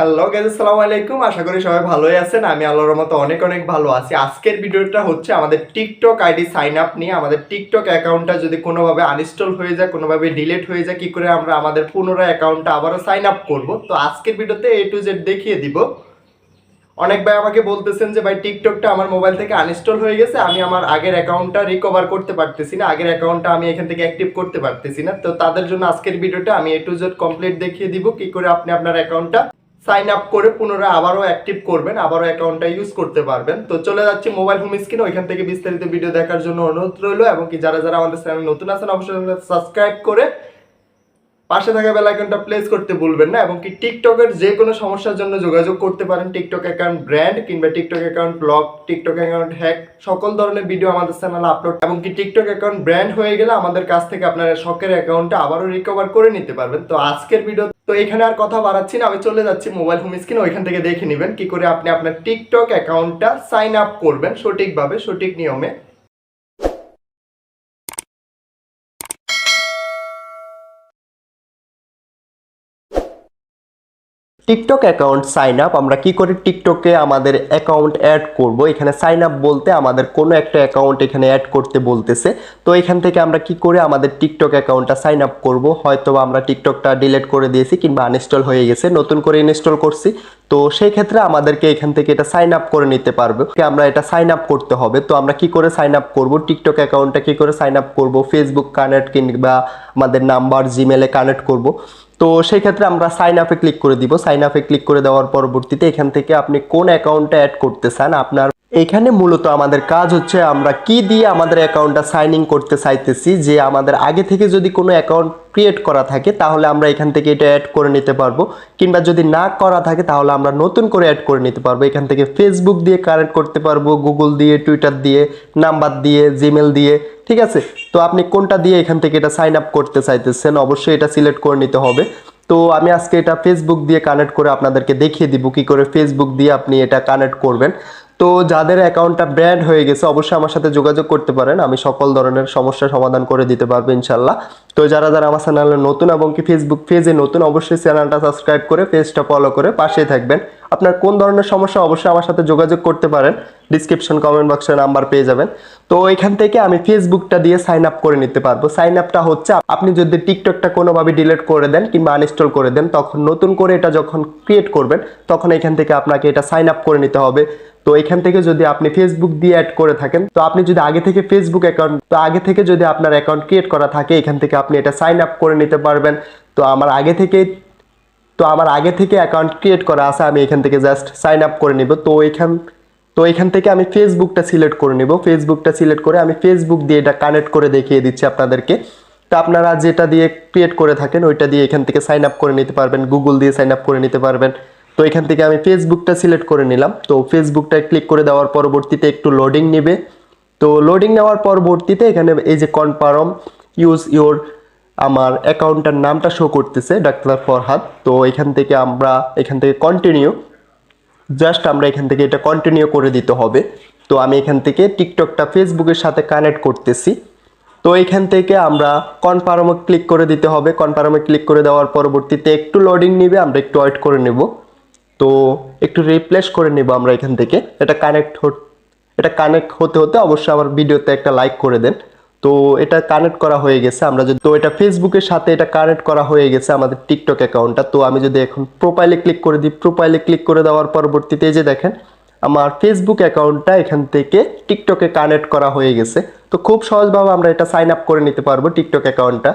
Hello guys আসসালামু আলাইকুম। আশা করি সবাই ভালোই আছেন। আমি আল্লাহর মতো অনেক অনেক ভালো আছি। আজকের ভিডিওটা হচ্ছে আমাদের টিকটক আইডি সাইন আপ নিয়ে। আমাদের টিকটক অ্যাকাউন্টটা যদি কোনোভাবে আনইনস্টল হয়ে যায়, কোনোভাবে ডিলিট হয়ে যায়, কি করে আমরা আমাদের পুনরায় অ্যাকাউন্টটা আবারও সাইন আপ করব? তো আজকের ভিডিওতে এ টু জেড দেখিয়ে দিব। অনেক ভাই আমাকে বলতেছেন যে, ভাই টিকটকটা আমার মোবাইল থেকে আনইনস্টল হয়ে গেছে। আমি আমার আগের অ্যাকাউন্টটা রিকভার করতে পারতেছি না। আগের অ্যাকাউন্টটা আমি এখান থেকে অ্যাক্টিভ করতে পারতেছি না। তো তাদের জন্য আজকের ভিডিওটা আমি এ টু জেড কমপ্লিট দেখিয়ে দিব। কি করে আপনি আপনার অ্যাকাউন্টটা সাইন আপ করে পুনরায় আবারও অ্যাক্টিভ করবেন, আবারও অ্যাকাউন্টটা ইউজ করতে পারবেন। তো চলে যাচ্ছি মোবাইল হোম স্ক্রিনে ওইখান থেকে বিস্তারিত ভিডিও দেখার জন্য অনুরোধ রইল, এবং কি যারা যারা আমাদের চ্যানেল নতুন আছেন, অবশ্যই সাবস্ক্রাইব করে পাশে থাকা বেল আইকনটা প্লেস করতে ভুলবেন না, এবং কি টিকটকের যে কোনো সমস্যার জন্য যোগাযোগ করতে পারেন। টিকটক অ্যাকাউন্ট ব্র্যান্ড কিংবা TikTok account blog TikTok account hack সকল ধরনের ভিডিও আমাদের চ্যানেলে আপলোড এবং কি টিকটক অ্যাকাউন্ট ব্র্যান্ড হয়ে গেলে আমাদের কাছ থেকে আপনারা শখের অ্যাকাউন্টটা আবারও রিকভার করে নিতে পারবেন। তো আজকের ভিডিও তো এখানে আর কথা বাড়াচ্ছি না, আমি চলে যাচ্ছি মোবাইল হোম স্ক্রিনে ওইখান থেকে দেখে নেবেন কি করে আপনি আপনার টিকটক অ্যাকাউন্টটা সাইন আপ করবেন সঠিকভাবে, সঠিক নিয়মে। টিকটক অ্যাকাউন্ট সাইন আপ আমরা কি করে টিকটকে আমাদের অ্যাকাউন্ট অ্যাড করব? এখানে সাইন আপ বলতে আমাদের কোনো একটা অ্যাকাউন্ট এখানে অ্যাড করতে বলতেছে। তো এখান থেকে আমরা কি করে আমাদের টিকটক অ্যাকাউন্টটা সাইন আপ করব? হয়তো আমরা টিকটকটা ডিলিট করে দিয়েছি কিংবা আনইনস্টল হয়ে গেছে, নতুন করে ইনস্টল করছি। তো সেই ক্ষেত্রে আমাদেরকে এখান থেকে এটা সাইন আপ করে নিতে পারব। আমরা এটা সাইন আপ করতে হবে। তো আমরা কি করে সাইন আপ করব? টিকটক অ্যাকাউন্টটা কি করে সাইন আপ করব? ফেসবুক কানেক্ট কিংবা আমাদের নাম্বার জিমেলে কানেক্ট করব। তো সেই ক্ষেত্রে আমরা সাইন আপে ক্লিক করে দিব। সাইন আপে ক্লিক করে দেওয়ার পরবর্তীতে এখান থেকে আপনি কোন অ্যাকাউন্টটা অ্যাড করতে চান, আপনার এখানে মূলত আমাদের কাজ হচ্ছে আমরা কি দিয়ে আমাদের অ্যাকাউন্টটা সাইন ইন করতে চাইতেছি, যে আমাদের আগে থেকে যদি কোনো অ্যাকাউন্ট ক্রিয়েট করা থাকে, তাহলে আমরা এখান থেকে এটা অ্যাড করে নিতে পারব। কিংবা যদি না করা থাকে, তাহলে আমরা নতুন করে অ্যাড করে নিতে পারব। এখান থেকে ফেসবুক দিয়ে কানেক্ট করতে পারব গুগল দিয়ে টুইটার দিয়ে নাম্বার দিয়ে জিমেল দিয়ে, ঠিক আছে? তো আপনি কোনটা দিয়ে এখান থেকে এটা সাইন আপ করতে চাইতেছেন, অবশ্যই এটা সিলেক্ট করে নিতে হবে। তো আমি আজকে এটা ফেসবুক দিয়ে কানেক্ট করে আপনাদেরকে দেখিয়ে দিব, কি করে ফেসবুক দিয়ে আপনি এটা কানেক্ট করবেন। তো যাদের অ্যাকাউন্টটা ব্র্যান্ড হয়ে গেছে, অবশ্যই আমার সাথে যোগাযোগ করতে পারেন। আমি সকল ধরনের সমস্যার সমাধান করে দিতে পারব ইনশাল্লাহ। তো যারা যারা আমার চ্যানেলে নতুন এবং কি ফেসবুক পেজে নতুন, অবশ্যই চ্যানেলটা সাবস্ক্রাইব করে পেজটা ফলো করে পাশে থাকবেন। আপনার কোন ধরনের সমস্যা, অবশ্যই আমার সাথে যোগাযোগ করতে পারেন। ডিসক্রিপশন কমেন্ট বক্সে নাম্বার পেয়ে যাবেন। তো এখান থেকে আমি ফেসবুকটা দিয়ে সাইন আপ করে নিতে পারব। সাইন আপটা হচ্ছে, আপনি যদি টিকটকটা কোনোভাবে ডিলিট করে দেন কিংবা আনইনস্টল করে দেন, তখন নতুন করে এটা যখন ক্রিয়েট করবেন, তখন এখান থেকে আপনাকে এটা সাইন আপ করে নিতে হবে। তো এখান থেকে যদি আপনি ফেসবুক দিয়ে অ্যাড করে থাকেন, তো আপনি যদি আগে থেকে ফেসবুক অ্যাকাউন্ট তো আগে থেকে যদি আপনার অ্যাকাউন্ট ক্রিয়েট করা থাকে, এখান থেকে আপনি এটা সাইন আপ করে নিতে পারবেন। তো আমার আগে থেকে, তো আমার আগে থেকে অ্যাকাউন্ট ক্রিয়েট করা আছে, আমি এখান থেকে জাস্ট সাইন আপ করে নিব। তো এখান তো এখান থেকে আমি ফেসবুকটা সিলেক্ট করে নিব। ফেসবুকটা সিলেক্ট করে আমি ফেসবুক দিয়ে এটা কানেক্ট করে দেখিয়ে দিচ্ছি আপনাদেরকে। তো আপনারা যেটা দিয়ে ক্রিয়েট করে থাকেন, ওইটা দিয়ে এখান থেকে সাইন আপ করে নিতে পারবেন। গুগল দিয়ে সাইন আপ করে নিতে পারবেন। তো এখান থেকে আমি ফেসবুকটা সিলেক্ট করে নিলাম। তো ফেসবুকটা ক্লিক করে দেওয়ার পরবর্তীতে একটু লোডিং নেবে। তো লোডিং নেওয়ার পরবর্তীতে এখানে এই যে কনফার্ম ইউজ ইওর আমার অ্যাকাউন্টটার নামটা শো করতেছে ডাক্তার ফরহাদ তো এখান থেকে আমরা, এখান থেকে কন্টিনিউ জাস্ট আমরা এখান থেকে এটা কন্টিনিউ করে দিতে হবে। তো আমি এখান থেকে টিকটকটা ফেসবুকের সাথে কানেক্ট করতেছি। তো এখান থেকে আমরা কনফার্মে ক্লিক করে দিতে হবে। কনফার্মে ক্লিক করে দেওয়ার পরবর্তীতে একটু লোডিং নিবে, আমরা একটু ওয়েট করে নেব। তো একটু রিপ্লেস করে নেব আমরা এখান থেকে। এটা কানেক্ট এটা কানেক্ট হতে হতে অবশ্যই আমার ভিডিওতে একটা লাইক করে দেন। তো এটা কানেক্ট করা হয়ে গেছে আমরা যদি তো এটা ফেসবুকের সাথে এটা কানেক্ট করা হয়ে গেছে আমাদের টিকটক অ্যাকাউন্টটা তো আমি যদি এখন প্রোফাইলে ক্লিক করে দিই প্রোফাইলে ক্লিক করে দেওয়ার পরবর্তীতে যে দেখেন, আমার ফেসবুক অ্যাকাউন্টটা এখান থেকে টিকটকে কানেক্ট করা হয়ে গেছে। তো খুব সহজভাবে আমরা এটা সাইন আপ করে নিতে পারব টিকটক অ্যাকাউন্টটা